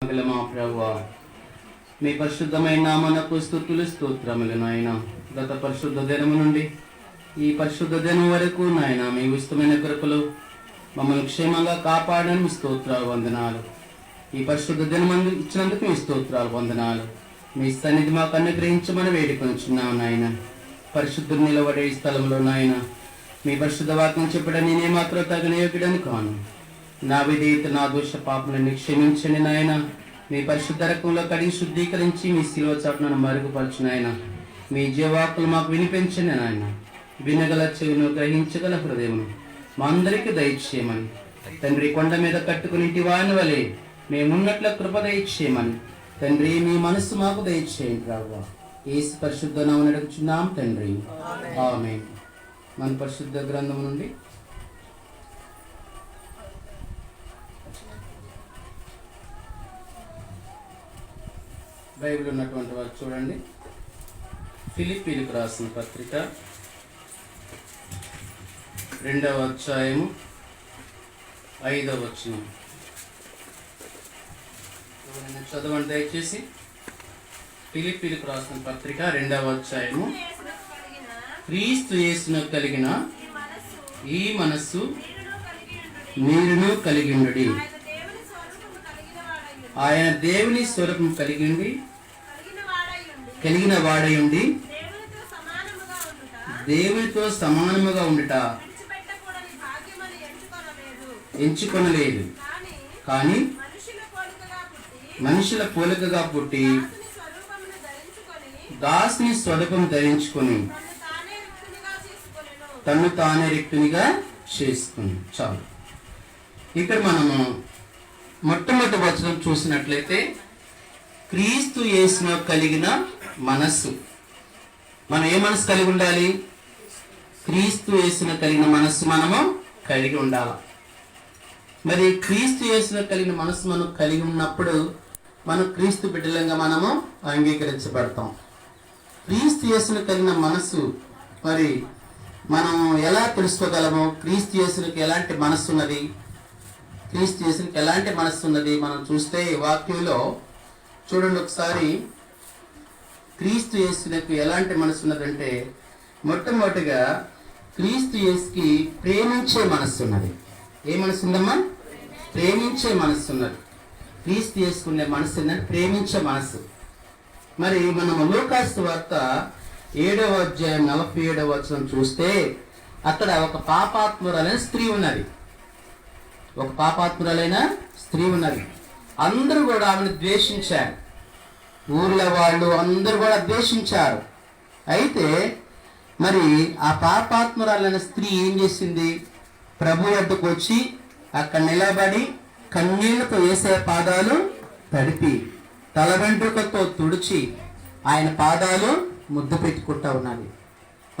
మా ప్రభువా మీ పరిశుద్ధమైన నామనకు స్థుతులు స్తోత్రములు నాయన. గత పరిశుద్ధ దినము నుండి ఈ పరిశుద్ధ దినం వరకు నాయన మీ ఇష్టమైన కృపలు మమ్మల్ని క్షేమంగా కాపాడని మీ స్తోత్రాలు వందనాలు. ఈ పరిశుద్ధ దినం ఇచ్చినందుకు మీ స్తోత్రాలు వందనాలు. మీ సన్నిధి మాకు అనుగ్రహించమని వేడుకొంచున్నాం నాయన. పరిశుద్ధులు నిలబడే స్థలంలో నాయన మీ పరిశుద్ధ వాక్యం చెప్పడం నేనే మాత్రం తగిన యోగ్యుడని కాను. నా విధేయత నా దోష పాపలను క్షమించండి నాయన. మీ పరిశుద్ధ రకంలో కడిగి శుద్ధీకరించి మీ శిలువ చాటును మరుగుపరచు నాయన. మీ జీవాకులు మాకు వినిపించండి నాయన. వినగల చెవిను గ్రహించగల హృదయమును మా అందరికీ దయచేయమని. తండ్రి కొండ మీద కట్టుకుని ఇంటి వాని వలె మేమున్నట్ల కృప దయచేయమని. తండ్రి మీ మనస్సు మాకు దయచేయండి రావ్వా ఏసు పరిశుద్ధ నామం నడుచున్నాం తండ్రి. ఆమె మన పరిశుద్ధ గ్రంథం నుండి బైబిల్ ఉన్నటువంటి వారు చూడండి. ఫిలిప్పీలకు రాసిన పత్రిక రెండవ అధ్యాయము ఐదవ వచనం. ఎవరైనా చదవండి దయచేసి. ఫిలిప్పీలకు రాసిన పత్రిక రెండవ అధ్యాయము. క్రీస్తు యేసును కలిగిన ఈ మనస్సు మీరును కలిగిండుడి ఆయన దేవుని స్వరూపం కలిగింది కలిగిన వాడయుండి దేవునితో సమానముగా ఉండుట ఎంచుకొనలేదు. కానీ మనుషుల పోలికగా పుట్టి దాసుని స్వరూపం ధరించుకొని తను తానే రిక్తునిగా చేసుకుని చాలు. ఇక్కడ మనము మొట్టమొదటి వచనం చూసినట్లయితే క్రీస్తు యేసున కలిగిన మనస్సు. మనం ఏ మనసు కలిగి ఉండాలి? క్రీస్తు యేసున కలిగిన మనస్సు మనము కలిగి ఉండాలి? మరి క్రీస్తు యేసున కలిగిన మనస్సు మనం కలిగి ఉన్నప్పుడు మనం క్రీస్తు బిడ్డలంగా మనము అంగీకరించబడతాం. క్రీస్తు యేసున కలిగిన మనస్సు మరి మనం ఎలా తెలుసుకోగలము? క్రీస్తు యేసునికి ఎలాంటి మనస్సు ఉన్నది? క్రీస్తు యేసునికి ఎలాంటి మనస్సు ఉన్నది? మనం చూస్తే వాక్యంలో చూడండి ఒకసారి. క్రీస్తు యేసునకు ఎలాంటి మనసు ఉన్నదంటే మొట్టమొదటిగా క్రీస్తు యేసుకి ప్రేమించే మనస్సు ఉన్నది. ఏ మనసు ఉందమ్మా? ప్రేమించే మనస్సు ఉన్నది. క్రీస్తు చేసుకునే మనసు ఏంటంటే ప్రేమించే మనస్సు. మరి మనం లోకాస్తు వార్త ఏడవ అధ్యాయం నలభై ఏడవ వచనం చూస్తే అక్కడ ఒక పాపాత్మురాలైన స్త్రీ ఉన్నది. ఒక పాపాత్మురాలైన స్త్రీ ఉన్నది. అందరూ కూడా ఆమెను ద్వేషించారు. ఊర్లో వాళ్ళు అందరూ కూడా ద్వేషించారు. అయితే మరి ఆ పాపాత్మురాలైన స్త్రీ ఏం చేసింది? ప్రభు వద్దకు వచ్చి అక్కడ నిలబడి కన్నీళ్ళతో వేసే పాదాలు తడిపి తల వెంట్రుకతో తుడిచి ఆయన పాదాలు ముద్దు పెట్టుకుంటా ఉన్నది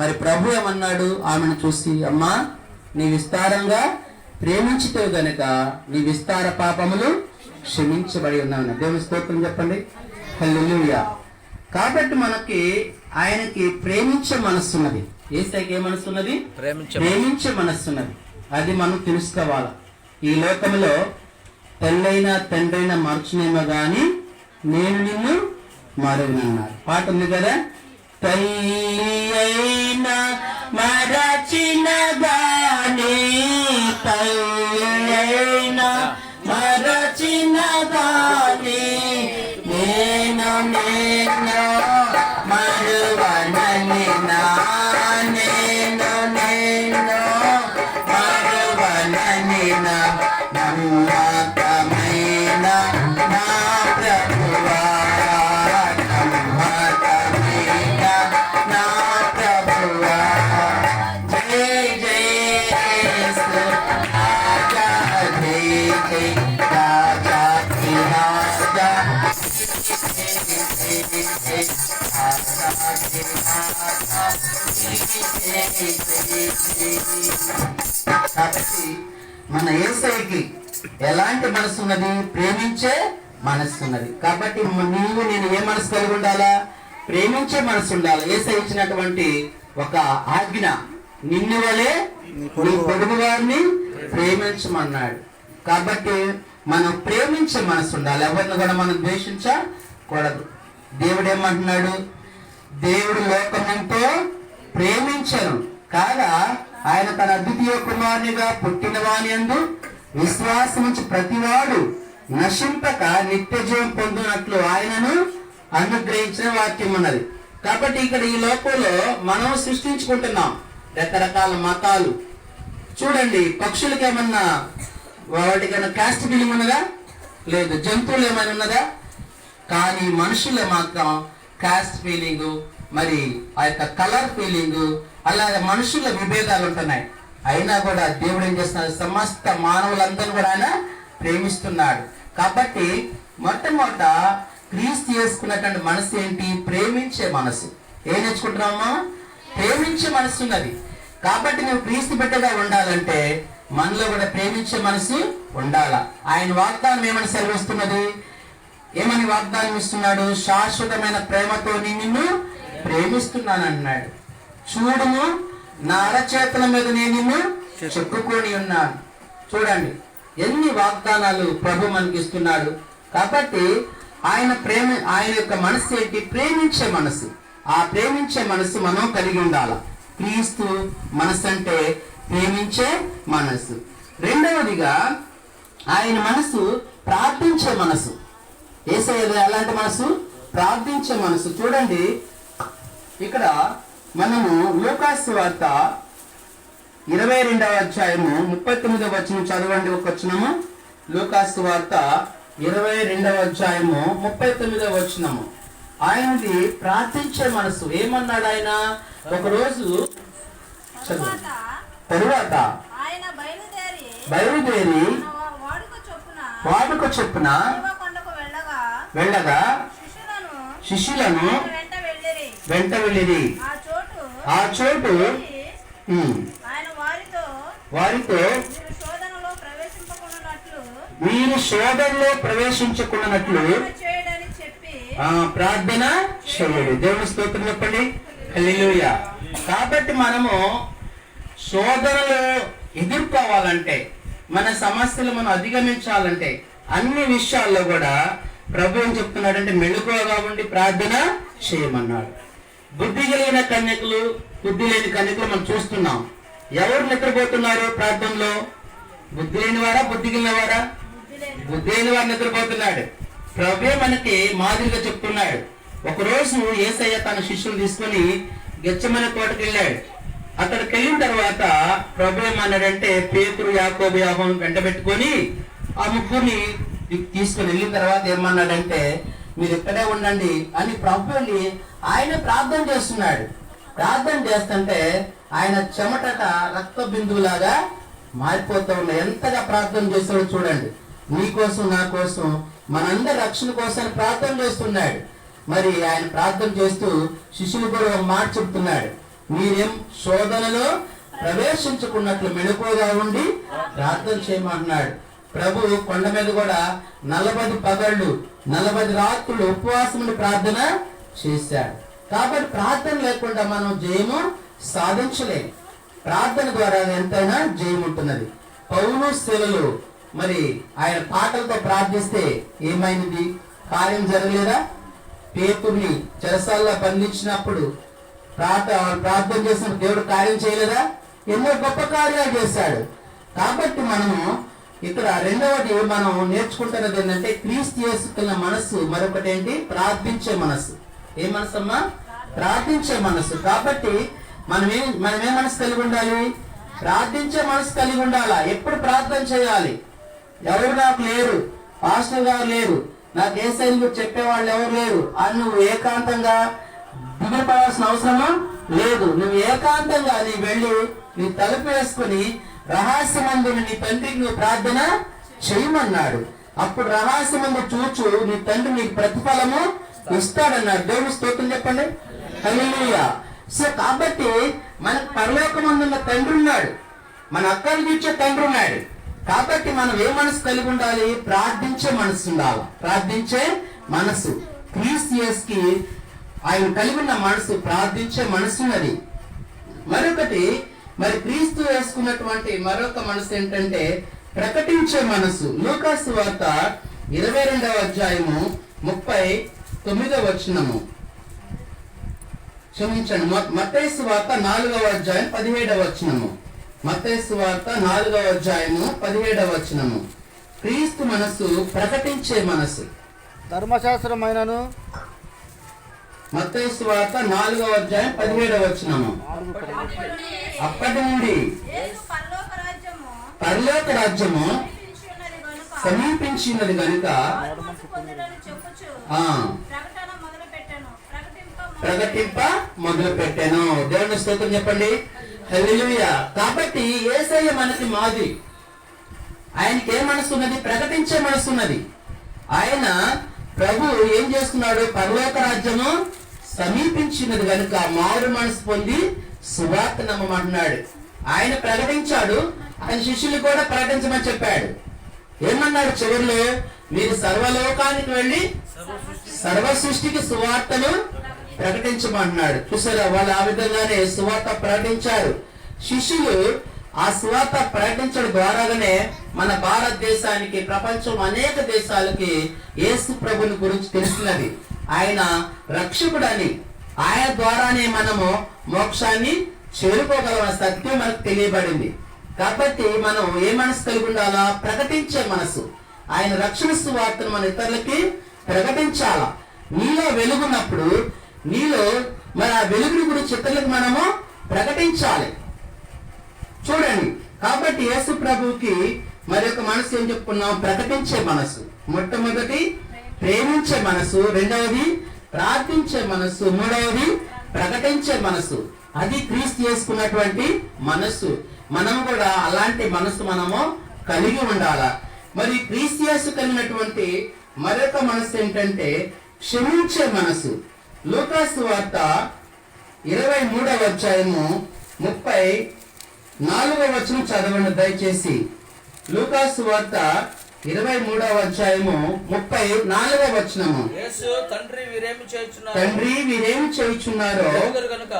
మరి ప్రభు ఏమన్నాడు? ఆమెను చూసి అమ్మా నీ విస్తారంగా ప్రేమించితే గనుక నీ విస్తార పాపములు క్షమించబడి ఉన్నాను దేవుని స్తోత్రం చెప్పండి. హల్లెలూయా. కాబట్టి మనకి ఆయనకి ప్రేమించే మనస్సున్నది. ఏసైకి ఏ మనస్సున్నది? ప్రేమించే మనస్సున్నది. అది మనం తెలుసుకోవాలి. ఈ లోకంలో తల్లైన తండ్రైన మరచునేమో గాని నేను నిన్ను మరువనన్నారు పాట ఉంది కదా? తల్లి అయిన మరచిన గాని తల్లి మరచిన గాని నేను నేను మరువనని నా నేను నేను మరువనని నా నమ్మకమైన నా కాబట్టి మన ఏసైకి ఎలాంటి మనసు ఉన్నది? ప్రేమించే మనస్సు ఉన్నది. కాబట్టి నీవు నేను ఏ మనసు కలిగి ఉండాలా? ప్రేమించే మనసు ఉండాలి. ఏసై ఇచ్చినటువంటి ఒక ఆజ్ఞ నిన్ను వలే నీ పొరుగు వారిని ప్రేమించమన్నాడు. కాబట్టి మనం ప్రేమించే మనసు ఉండాలి. ఎవరిని కూడా మనం ద్వేషించకూడదు. దేవుడు ఏమంటున్నాడు? దేవుడు లోకమంటే ప్రేమించను. కాగా ఆయన తన అద్వితీయ కుమారునిగా పుట్టిన వాని అందు విశ్వాసముంచి ప్రతివాడు నశింపక నిత్యజీవం పొందినట్లు ఆయనను అనుగ్రహించిన వాక్యం ఉన్నది కాబట్టి ఇక్కడ ఈ లోకంలో మనం సృష్టించుకుంటున్నాం రకరకాల మతాలు. చూడండి పక్షులకి ఏమన్నా వాటికైనా క్యాస్ట్ బిల్లింగ్ ఉన్నదా? లేదు జంతువులు ఏమైనా ఉన్నదా? కానీ మనుషులే మాత్రం కాస్ట్ ఫీలింగ్ మరి ఆ యొక్క కలర్ ఫీలింగ్ అలాగే మనుషుల విభేదాలు ఉంటున్నాయి. అయినా కూడా దేవుడు ఏం చేస్తున్నాడు? సమస్త మానవులందరూ కూడా ఆయన ప్రేమిస్తున్నాడు. కాబట్టి మొట్టమొదట క్రీస్తు చేసుకున్నటువంటి మనసు ఏంటి? ప్రేమించే మనసు. ఏం నేర్చుకుంటున్నామా ప్రేమించే మనసు ఉన్నది. కాబట్టి నువ్వు క్రీస్తు బిడ్డగా ఉండాలంటే మనలో కూడా ప్రేమించే మనసు ఉండాలా. ఆయన వాగ్దానం ఏమని సెలవిస్తున్నది? ఏమని వాగ్దానం ఇస్తున్నాడు? శాశ్వతమైన ప్రేమతో నిన్ను ప్రేమిస్తున్నాను అన్నాడు చూడుము నా అరచేతల మీద నేను నిన్ను చెప్పుకొని ఉన్నాను. చూడండి ఎన్ని వాగ్దానాలు ప్రభు మనకి ఇస్తున్నాడు. కాబట్టి ఆయన ప్రేమ ఆయన యొక్క మనసు ఏంటి? ప్రేమించే మనసు ఆ ప్రేమించే మనసు మనం కలిగి ఉండాల. క్రీస్తు మనసు అంటే ప్రేమించే మనసు రెండవదిగా ఆయన మనసు ప్రార్థించే మనసు ఏసయ్య ఎలాంటి మనసు ప్రార్థించే మనసు. చూడండి ఇక్కడ మనము లూకాసు వార్త ఇరవై రెండవ అధ్యాయము ముప్పై తొమ్మిదవ వచనం చదవండి ఒక వచనము. లూకాసు వార్త ఇరవై రెండవ అధ్యాయము ముప్పై తొమ్మిదవ వచనము. ఆయనది ప్రార్థించే మనసు. ఏమన్నాడు ఆయన? ఒకరోజు చదువు. తరువాత బయలుదేరి వాడుక చొప్పున వెళ్ళగా వెళ్ళగా శిష్యులను? వెంట వెళ్ళిరి. ఆ చోటు వెళ్ళి వారితో మీరు శోధనలో ప్రవేశించుకున్నట్లు ప్రార్థన చేయండి. దేవుని స్తోత్రం చెప్పండి. హల్లెలూయా. కాబట్టి మనము శోధనలు ఎదుర్కోవాలంటే మన సమస్యలు మనం అధిగమించాలంటే అన్ని విషయాల్లో కూడా ప్రభు ఏం చెప్తున్నాడంటే మెళుకువగా ఉండి ప్రార్థన చేయమన్నాడు. బుద్ధి కలిగిన కన్యకులు బుద్ధి లేని కన్యకులు మనం చూస్తున్నాం. ఎవరు నిద్రపోతున్నారు ప్రార్థనలో? బుద్ధి లేని వారా బుద్ధి కలిగిన వారా? బుద్ధి లేని వారు నిద్రపోతున్నాడు. ప్రభు మనకి మాదిరిగా చెప్తున్నాడు. ఒకరోజు ఏసయ్య తన శిష్యులు తీసుకొని గెచ్చమైన కోటకి వెళ్ళాడు. అక్కడికి వెళ్ళిన తర్వాత ప్రభు ఏమన్నాడంటే పేతురు యాకోబు యాభం వెంట పెట్టుకొని ఆ ముగ్గురిని తీసుకుని వెళ్ళిన తర్వాత ఏమన్నాడంటే మీరు ఇక్కడే ఉండండి అని ప్రభు వెళ్ళి ఆయన ప్రార్థన చేస్తున్నాడు. ప్రార్థన చేస్తుంటే ఆయన చెమటట రక్త బిందువులాగా మారిపోతూ ఉన్నాయి ఎంతగా ప్రార్థన చేస్తాడో చూడండి. నీ కోసం నా కోసం మనందరి రక్షణ కోసం ప్రార్థన చేస్తున్నాడు. మరి ఆయన ప్రార్థన చేస్తూ శిష్యులు కూడా ఒక మాట చెప్తున్నాడు. మీరేం శోధనలో ప్రవేశించుకున్నట్లు మెళుకువగా ఉండి ప్రార్థన చేయమంటున్నాడు ప్రభు కొండ మీద కూడా నలభై పగళ్ళు నలభై రాత్రులు ఉపవాసముని ప్రార్థన చేశాడు. కాబట్టి ప్రార్థన లేకుండా మనం జయము సాధించలేము. ప్రార్థన ద్వారా ఎంతైనా జయం ఉంటున్నది. పౌలు శిలలు మరి ఆయన పాటలతో ప్రార్థిస్తే ఏమైంది? కార్యం జరగలేదా? పేతుర్ని చెరసాల్లో బంధించినప్పుడు ప్రార్థ ప్రార్థన చేసిన దేవుడు కార్యం చేయలేదా? ఎన్నో గొప్ప కార్యాలు చేశాడు. కాబట్టి మనము ఇక్కడ రెండవది మనం నేర్చుకుంటున్నది ఏంటంటే క్రీస్తు చేసుకున్న మనస్సు మరొకటి ఏంటి? ప్రార్థించే మనస్సు. ఏ మనసు అమ్మా ప్రార్థించే మనస్సు. కాబట్టి మనం ఏం మనం ఏ మనసు కలిగి ఉండాలి? ప్రార్థించే మనసు కలిగి ఉండాలా? ఎప్పుడు ప్రార్థన చేయాలి? ఎవరు నాకు లేరు? పాస్టర్ గారు లేరు. నాకు ఏ శైలి చెప్పేవాళ్ళు ఎవరు లేరు? అని నువ్వు ఏకాంతంగా దిగుపడాల్సిన అవసరమా? లేదు. నువ్వు ఏకాంతంగా నీ వెళ్ళి నీ తలుపు వేసుకుని రహస్యమందుని నీ తండ్రికి నువ్వు ప్రార్థన చేయమన్నాడు. అప్పుడు రహస్యమందు చూచు నీ తండ్రి నీకు ప్రతిఫలము ఇస్తాడన్నాడు. దేవుని స్తోత్రం చెప్పండి. హల్లెలూయా. సో కాబట్టి మన పరలోకమందున్న తండ్రి ఉన్నాడు మన అక్కలు తీర్చే తండ్రి ఉన్నాడు కాబట్టి మనం ఏ మనసు కలిగి ఉండాలి? ప్రార్థించే మనసు ఉండాలి. ప్రార్థించే మనసు. క్రీస్టియస్కి ఆయన కలిగి ఉన్న మనసు ప్రార్థించే మనసు ఉన్నది. మరొకటి మరి క్రీస్తు వేసుకున్నటువంటి మరొక మనసు ఏంటంటే ప్రకటించే మనసు. లూకాసు వార్త ఇరవై రెండవ అధ్యాయము ముప్పై తొమ్మిదవ వచనము. క్షమించండి మతేసు వార్త నాలుగవ అధ్యాయం పదిహేడవ వచనము. మతేసు వార్త నాలుగవ అధ్యాయము పదిహేడవ వచనము. క్రీస్తు మనసు ప్రకటించే మనసు. ధర్మశాస్త్రమైనను మత్తేసు వార్త నాలుగవ అధ్యాయం పదిహేడవ వచనము. అప్పటి నుండి పరలోక రాజ్యము సమీపించినది మనసు పెట్టాను ప్రకటింప మొదలు పెట్టాను దేవుని స్తోత్రం చెప్పండి. హల్లెలూయా. కాబట్టి ఏసయ్య మనకి మాది. ఆయనకి ఏ మనసు ఉన్నది ప్రకటించే మనసు ఉన్నది ఆయన ప్రభు ఏం చేస్తున్నాడు? పరలోక రాజ్యము సమీపించినది కనుక మారు మనసు పొంది సువార్త నమ్మమంటున్నాడు. ఆయన ప్రకటించాడు. ఆయన శిష్యులు కూడా ప్రకటించమని చెప్పాడు. ఏమన్నాడు చివరిలో? మీరు సర్వలోకానికి వెళ్ళి సర్వ సృష్టికి సువార్తను ప్రకటించమన్నాడు చూసారా? వాళ్ళు ఆ విధంగానే సువార్త ప్రకటించారు. శిష్యులు ఆ సువార్త ప్రకటించడం ద్వారాగానే మన భారతదేశానికి ప్రపంచం అనేక దేశాలకి యేసు ప్రభుని గురించి తెలుస్తున్నది. ఆయన రక్షకుడని ఆయన ద్వారానే మనము మోక్షాన్ని చేరుకోగలం సత్యం మనకు తెలియబడింది. కాబట్టి మనం ఏ మనసు కలిగి ఉండాలా? ప్రకటించే మనసు. ఆయన రక్షణ సువార్తను మన ఇతరులకి ప్రకటించాలా? నీలో వెలుగున్నప్పుడు నీలో మన వెలుగుని గురించి ఇతరులకు మనము ప్రకటించాలి. చూడండి. కాబట్టి యేసు ప్రభువుకి మరి ఒక మనసు ఏం చెప్పుకున్నాం? ప్రకటించే మనసు. మొట్టమొదటి ప్రేమించే మనసు. రెండవది ప్రార్థించే మనసు. మూడవది ప్రకటించే మనసు. అది క్రీస్తు చేసుకున్నటువంటి మనస్సు మనం కూడా అలాంటి మనసు మనము కలిగి ఉండాలా? మరి క్రీస్తు యేసు కలిగినటువంటి మరొక మనసు ఏంటంటే క్షమించే మనసు. లూకాసు వార్త ఇరవై మూడవ అధ్యాయము ముప్పై నాలుగవ వచనం చదవండి దయచేసి. లూకాసు వార్త ఇరవై మూడవ అధ్యాయము ముప్పై నాలుగవ వచనము. తండ్రి వీరేమి చేయుచున్నారు? తండ్రి వీరేమి చేయుచున్నారో గనుక?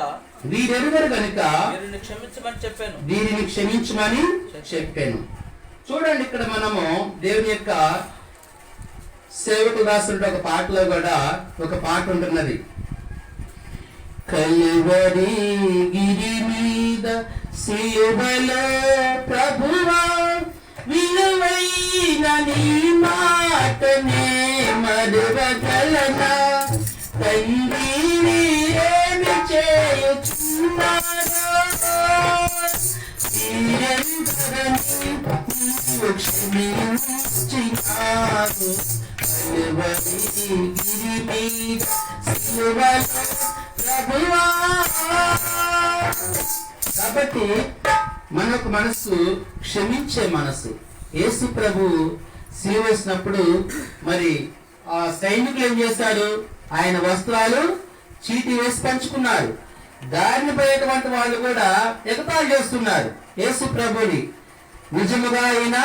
వీరెరుగరు గనుక వీరిని క్షమించమని చెప్పాను. వీరిని క్షమించమని చెప్పాను. చూడండి ఇక్కడ మనము దేవుని యొక్క సేవకు దాసుడు ఒక పాటలో కూడా ఒక పాట ఉంటున్నది. కలువరి గిరి మీద శివలో ప్రభువా విలువైన నీ మాటనే మరువగలనా? తండ్రి ఏమి చేయుచున్నారో? వీరందరినీ గిరి మీద ప్రభువా. కాబట్టి మనకు మనసు క్షమించే మనసు యేసు ప్రభు సిలువ మరి ఆ సైనికులు ఏం చేశారు? ఆయన వస్త్రాలు చీటి వేసి పంచుకున్నారు. దారిని పోయేటువంటి వాళ్ళు కూడా ఎగతాలు చేస్తున్నారు యేసు ప్రభుని. నిజముగా అయినా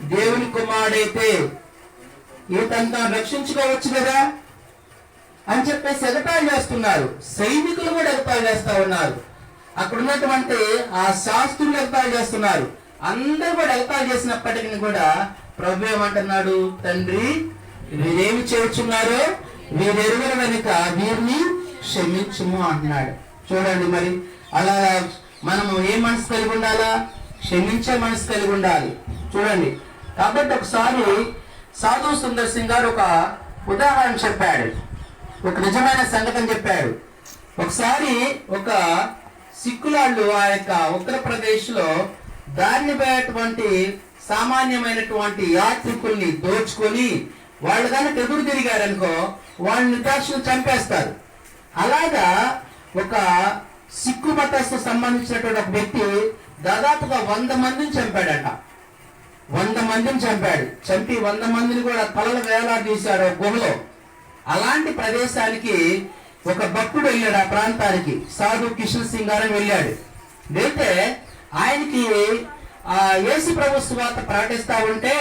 దేవుని కుమారుడైతే ఈతంతా రక్షించుకోవచ్చు కదా? అని చెప్పేసి ఎగతాలు చేస్తున్నారు. సైనికులు కూడా ఎగతాలు చేస్తా ఉన్నారు. అక్కడ ఉన్నటువంటి ఆ శాస్త్రులు ఎగతాళి చేస్తున్నారు. అందరూ కూడా ఎగతాళి చేసినప్పటికీ కూడా ప్రభు ఏమంటున్నాడు? తండ్రి వీరేమి చేర్చున్నారో వీరెరుగరు వెనుక వీరిని క్షమించుము అంటున్నాడు. చూడండి మరి అలా మనము ఏ మనసు కలిగి ఉండాలా? క్షమించే మనసు కలిగి ఉండాలి. చూడండి. కాబట్టి ఒకసారి సాధు సుందర్ సింగ్ గారు ఒక ఉదాహరణ చెప్పాడు. ఒక నిజమైన సంగతి చెప్పాడు. ఒకసారి ఒక సిక్కులాళ్ళు ఆ యొక్క ఉత్తరప్రదేశ్లో లో సామాన్యమైనటువంటి యాత్రికుల్ని దోచుకొని వాళ్ళు కనుక ఎదురు తిరిగారనుకో వాళ్ళని నిర్దాక్షులు చంపేస్తారు. అలాగా ఒక సిక్కు మతస్థు సంబంధించినటువంటి ఒక వ్యక్తి దాదాపుగా వంద మందిని చంపాడట. వంద మందిని చంపాడు. చంపి వంద మందిని కూడా తలలు వేలాడదీశాడు గుహలో. అలాంటి ప్రదేశానికి ఒక భక్తుడు వెళ్ళాడు ఆ ప్రాంతానికి. సాధు కిషన్ సింగ్ గారు వెళ్ళాడు. వెళ్తే ఆయనకి ఆ యేసు ప్రభు సువార్త ప్రకటిస్తా ఉంటే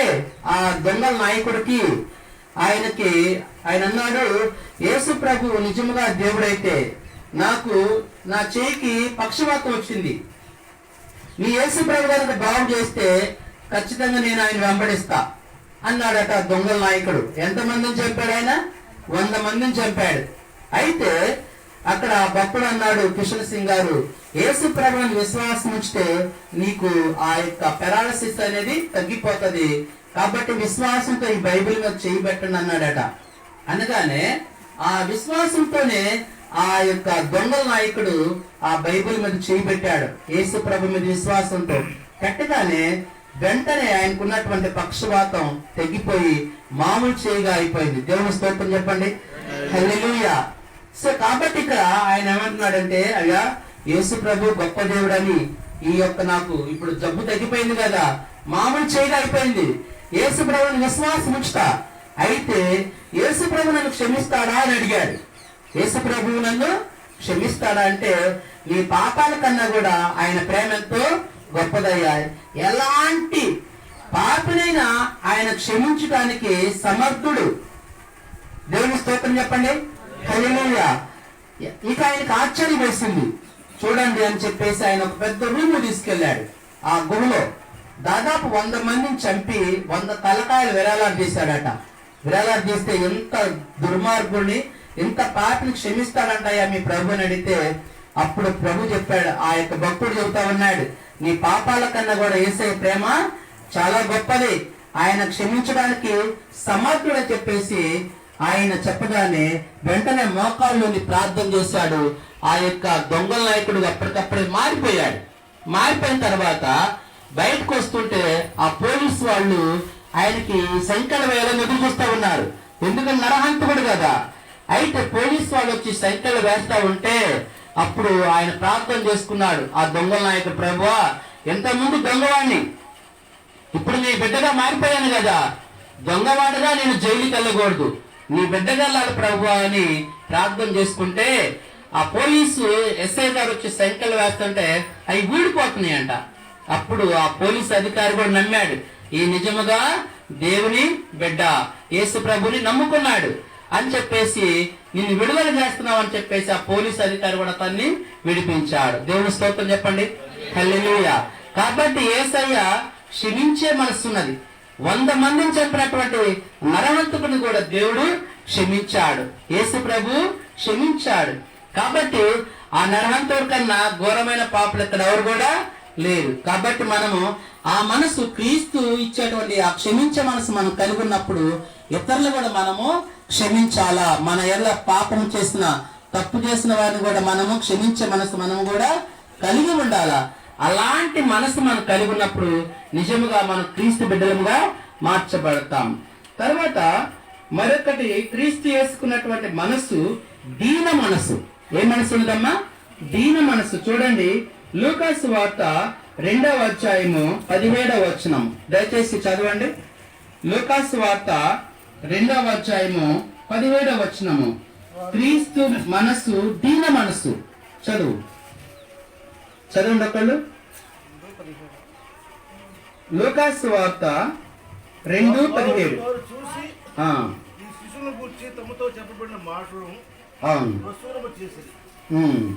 ఆ దొంగల నాయకుడికి ఆయనకి ఆయన అన్నాడు యేసు ప్రభు నిజముగా దేవుడైతే నాకు నా చేయికి పక్షవాతం వచ్చింది. నీ యేసు ప్రభు గారికి బాగు చేస్తే ఖచ్చితంగా నేను ఆయన వెంబడిస్తా అన్నాడట దొంగల నాయకుడు. ఎంతమందిని చంపాడు ఆయన? వంద మందిని చంపాడు. అయితే అక్కడ భక్తుడు అన్నాడు కిషన్ సింగ్ గారు యేసు ప్రభుని విశ్వాసం ఉంచితే నీకు ఆ యొక్క పెరాలసిస్ అనేది తగ్గిపోతది. కాబట్టి విశ్వాసంతో ఈ బైబిల్ మీద చేయబెట్టండి అన్నాడట. అనగానే ఆ విశ్వాసంతోనే ఆ యొక్క దొంగల నాయకుడు ఆ బైబిల్ మీద చేయబెట్టాడు యేసు ప్రభు మీద విశ్వాసంతో. పెట్టగానే వెంటనే ఆయనకున్నటువంటి పక్షవాతం తగ్గిపోయి మామూలు చేయగా అయిపోయింది. దేవుని స్తోత్రం చెప్పండి. హల్లెలూయా. సో కాబట్టి ఇక్కడ ఆయన ఏమంటున్నాడంటే అయ్యా యేసు ప్రభు గొప్ప దేవుడని ఈ యొక్క నాకు ఇప్పుడు జబ్బు తగ్గిపోయింది కదా మామూలు చేయగా అయిపోయింది యేసు ప్రభుని విశ్వాసం ఉంచుతా అయితే యేసు ప్రభు నన్ను క్షమిస్తాడా అని అడిగాడు. యేసు ప్రభు నన్ను క్షమిస్తాడా అంటే నీ పాపాల కన్నా కూడా ఆయన ప్రేమ ఎంతో గొప్పదయ్యా. ఎలాంటి పాపనైనా ఆయన క్షమించడానికి సమర్థుడు. దేవుని స్తోత్రం చెప్పండి. ఇక ఆయనకు ఆశ్చర్యం వేసింది. చూడండి అని చెప్పేసి ఆయన ఒక పెద్ద రూమ్ తీసుకెళ్ళాడు ఆ గుహలో దాదాపు వంద మందిని చంపి వంద తలకాయలు విరాళాలు తీశాడట. విరాళాలు తీస్తే ఎంత దుర్మార్గుడిని ఎంత పాపిని క్షమిస్తాడంటయ్యా మీ ప్రభుని అడిగితే అప్పుడు ప్రభు చెప్పాడు ఆ యొక్క భక్తుడు చెబుతా ఉన్నాడు నీ పాపాల కన్నా కూడా వేసే ప్రేమ చాలా గొప్పది. ఆయన క్షమించడానికి సమర్థుడని చెప్పేసి ఆయన చెప్పగానే వెంటనే మోకాళ్ళుని ప్రార్థన చేశాడు. ఆ యొక్క దొంగల నాయకుడు అప్పటికప్పుడే మారిపోయాడు. మారిపోయిన తర్వాత బయటకు వస్తుంటే ఆ పోలీసు వాళ్ళు ఆయనకి సంకట వేయాలని ఎదురు చూస్తూ ఉన్నారు. ఎందుకంటే నరహంతకుడు కదా? అయితే పోలీసు వాళ్ళు వచ్చి సంఖ్యలు వేస్తా ఉంటే అప్పుడు ఆయన ప్రార్థన చేసుకున్నాడు. ఆ దొంగల నాయకుడు ప్రభువా ఎంతమంది దొంగవాడిని దొంగవాణ్ణి. ఇప్పుడు నీ బిడ్డగా మారిపోయాను కదా. దొంగవాడుగా నేను జైలుకి వెళ్ళకూడదు నీ బిడ్డగా వెళ్ళాలి ప్రభు అని ప్రార్థన చేసుకుంటే ఆ పోలీసు ఎస్ఐ గారు వచ్చి సంఖ్యలు వేస్తుంటే అవి ఊడిపోతున్నాయంట. అప్పుడు ఆ పోలీసు అధికారి కూడా నమ్మాడు. ఈ నిజముగా దేవుని బిడ్డ యేసు ప్రభుని నమ్ముకున్నాడు అని చెప్పేసి నిన్ను విడుదల చేస్తున్నావు అని చెప్పేసి ఆ పోలీసు అధికారి కూడా తన్ని విడిపించాడు. దేవుని స్తోత్రం చెప్పండి. హల్లెలూయా కాబట్టి ఏసయ్య క్షమించే మనస్సున్నది. వంద మందిని చంపినటువంటి నరహంతకుని కూడా దేవుడు క్షమించాడు. యేసు ప్రభు క్షమించాడు. కాబట్టి ఆ నరహంతుడి కన్నా ఘోరమైన పాపలు ఇక్కడ ఎవరు కూడా లేరు. కాబట్టి మనము ఆ మనసు క్రీస్తు ఇచ్చేటువంటి ఆ క్షమించే మనసు మనం కలిగి ఉన్నప్పుడు ఇతరులు కూడా మనము క్షమించాలా? మన ఎల్ల పాపం చేసిన తప్పు చేసిన వారిని కూడా మనము క్షమించే మనసు మనము కూడా కలిగి ఉండాలా? అలాంటి మనసు మనం కలిగి ఉన్నప్పుడు నిజముగా మనం క్రీస్తు బిడ్డలుగా మార్చబడతాం. తర్వాత మరొకటి క్రీస్తు వేసుకున్నటువంటి మనసు దీన మనసు ఏ మనసు ఉందమ్మా దీన మనసు చూడండి లూకాస్ వార్త రెండవ అధ్యాయము పదిహేడవ వచనం. దయచేసి చదవండి. లూకాస్ వార్త రెండవ అధ్యాయము పదిహేడవ వచనము. క్రీస్తు మనసు దీన మనసు చదువు. చదవండి ఒకళ్ళు లూకాసు వార్త రెండు పదిహేడు. శిశువును గురించి తమతో చెప్పబడిన మాటలు ప్రస్తుతం చేసింది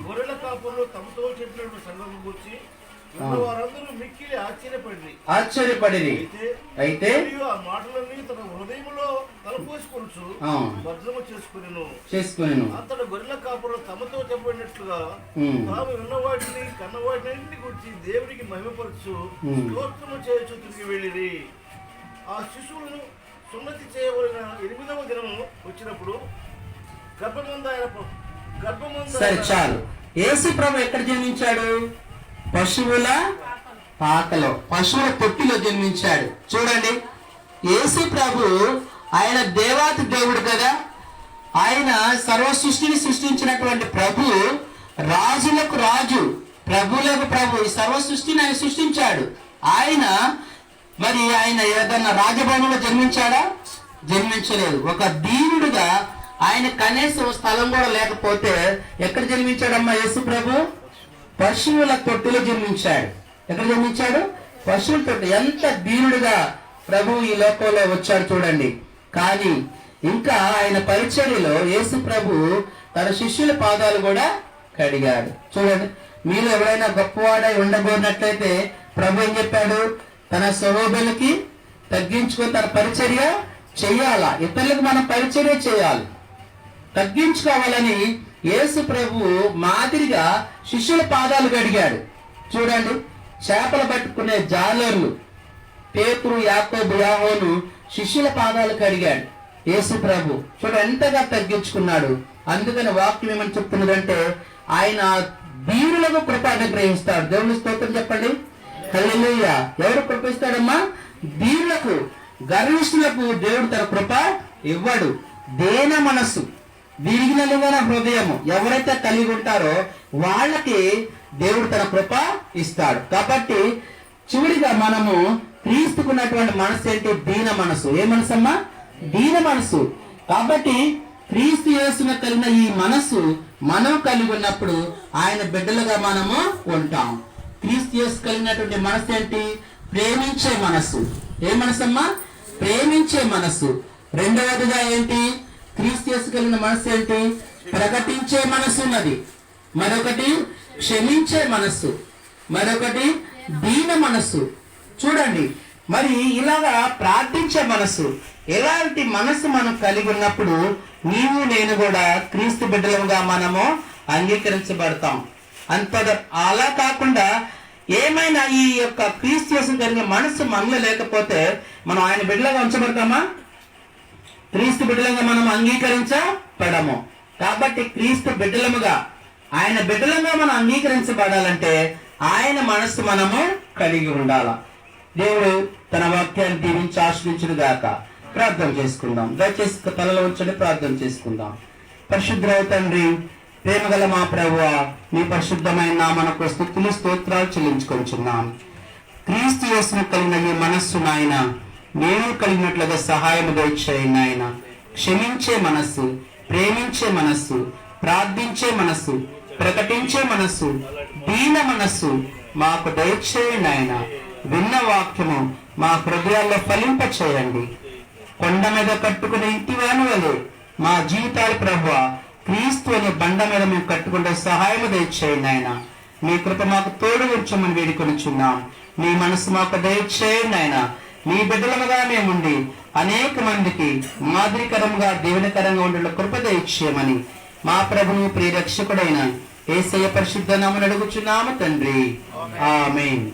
గొర్రెల కాపులు తమతో చెప్పినటువంటి సంగతి గురించి ఆశ్చర్యపడి అయితే చేసుకునేను. అంతట గొర్రెల కాపులు తమతో చెప్పబడినట్లుగా ఉమ్, తాము విన్నవాటిని కన్నవాటిని గురించి దేవునికి మహిమపరచు. స్తోత్రము చేయొచ్చు తిరిగి వెళ్ళిరి. ఆ శిశువులను సున్నతి చేయబడిన ఎనిమిదవ దినము వచ్చినప్పుడు గర్భమందు ఆయన గర్భమందు సరే చాలు. యేసు ప్రభు ఎక్కడ జన్మించాడు? పశువుల పాకలో పశువుల తొట్టిలో జన్మించాడు. చూడండి యేసు ప్రభు ఆయన దేవాతి దేవుడు కదా. ఆయన సర్వ సృష్టిని సృష్టించినటువంటి ప్రభు రాజులకు రాజు ప్రభులకు ప్రభు. ఈ సర్వ సృష్టిని ఆయన సృష్టించాడు. ఆయన మరి ఆయన ఏదన్నా రాజభవనంలో జన్మించాడా? జన్మించలేదు. ఒక దీనుడుగా ఆయన కనీసం స్థలం కూడా లేకపోతే ఎక్కడ జన్మించాడమ్మా యేసు ప్రభు? పశువుల తొట్టులో జన్మించాడు. ఎక్కడ జన్మించాడు? పశువుల తొట్టు. ఎంత దీనుడుగా ప్రభు ఈ లోకంలో వచ్చాడు చూడండి. కానీ ఇంకా ఆయన పరిచర్యలో యేసు ప్రభు తన శిష్యుల పాదాలు కూడా కడిగాడు. చూడండి. మీరు ఎవరైనా గొప్పవాడై ఉండబోనట్లయితే ప్రభు ఏం చెప్పాడు? తన సహోదరులకి తగ్గించుకొని తన పరిచర్య చేయాలా? ఇతరులకు మనం పరిచర్య చేయాలి. తగ్గించుకోవాలని యేసు ప్రభు మాదిరిగా శిష్యుల పాదాలు కడిగాడు చూడండి చేపలు పట్టుకునే జాలర్లు పేతురు యాకోబు యాహోను శిష్యుల పాదాలు కడిగాడు యేసు ప్రభు చూడ ఎంతగా తగ్గించుకున్నాడు. అందుకని వాక్యం ఏమని చెప్తున్నదంటే ఆయన వీరులకు కృప అనుగ్రహిస్తాడు. దేవుని స్తోత్రం చెప్పండి. హల్లెలూయా. ఎవరు కృపిస్తాడమ్మా? దీవులకు వీరులకు గర్విష్ఠులకు దేవుడు తన కృప ఇవ్వడు. దేన మనస్సు. విరిగినలుగా హృదయము ఎవరైతే కలిగి ఉంటారో వాళ్ళకి దేవుడు తన కృప ఇస్తాడు. కాబట్టి చివరిగా మనము క్రీస్తుకున్నటువంటి మనసు ఏంటి దీన మనసు. ఏ మనసు అమ్మా దీన మనసు. కాబట్టి క్రీస్తు యేసున కలిగిన ఈ మనసు మనం కలిగి ఉన్నప్పుడు ఆయన బిడ్డలుగా మనము ఉంటాం. క్రీస్తు యేసు కలిగినటువంటి మనసు ఏంటి ప్రేమించే మనసు. ఏ మనసమ్మా? ప్రేమించే మనసు. రెండవదిగా ఏంటి? క్రీస్తు కలిగిన మనసు ఏంటి? ప్రకటించే మనసు ఉన్నది. మరొకటి క్షమించే మనస్సు. మరొకటి దీన మనస్సు. చూడండి మరి ఇలాగా ప్రార్థించే మనస్సు. ఎలాంటి మనస్సు మనం కలిగి ఉన్నప్పుడు నీవు నేను కూడా క్రీస్తు బిడ్డలుగా మనము అంగీకరించబడతాం. అంత అలా కాకుండా ఏమైనా ఈ యొక్క క్రీస్తు కలిగిన మనస్సు మనలో లేకపోతే మనం ఆయన బిడ్డలుగా ఉంచబడతామా? క్రీస్తు బిడ్డలుగా మనం అంగీకరించబడము. కాబట్టి క్రీస్తు బిడ్డలముగా ఆయన బిడ్డలుగా మనం అంగీకరించబడాలంటే ఆయన మనస్సు మనము కలిగి ఉండాల. దేవుడు తన వాక్యాన్ని దీవించి ఆశ్రయించుడు గాక. ప్రార్థన చేసుకుందాం. దయచేసి తలలో ఉంచండి ప్రార్థన చేసుకుందాం. పరిశుద్ధ తండ్రి ప్రేమగల మా ప్రభు మీ పరిశుద్ధమైన నామనకు స్థుతులు స్తోత్రాలు చెల్లించుకొంచున్నాం క్రీస్తు చేసిన కలిగిన ఈ మనస్సు నాయన నేను కలిగినట్లుగా సహాయము దయచేయండి నాయన. క్షమించే మనస్సు ప్రేమించే మనస్సు ప్రార్థించే మనస్సు ప్రకటించే మనస్సు దీన మనస్సు మాకు దయచేయండి నాయన. విన్న వాక్యము మా హృదయాల్లో ఫలింప చేయండి కొండ మీద కట్టుకునే ఇంటి వాని మా జీవితాలు ప్రభు క్రీస్తు అనే బండ మీద మేము కట్టుకుంటే సహాయం దయచేయండి ఆయన మీ కృప మాకు తోడు ఉంచమని వేడుకొనిచున్నాం. మీ మనసు మాకు దయచేయండి ఆయన మీ బిడ్డలముగా మేముండి అనేక మందికి మాదిరికరంగా దేవునికరంగా ఉండే కృప దయచేయమని మా ప్రభువు ప్రియరక్షకుడైన ఏసయ్య పరిశుద్ధ నామని అడుగుచున్నాము తండ్రి. ఆమేన్.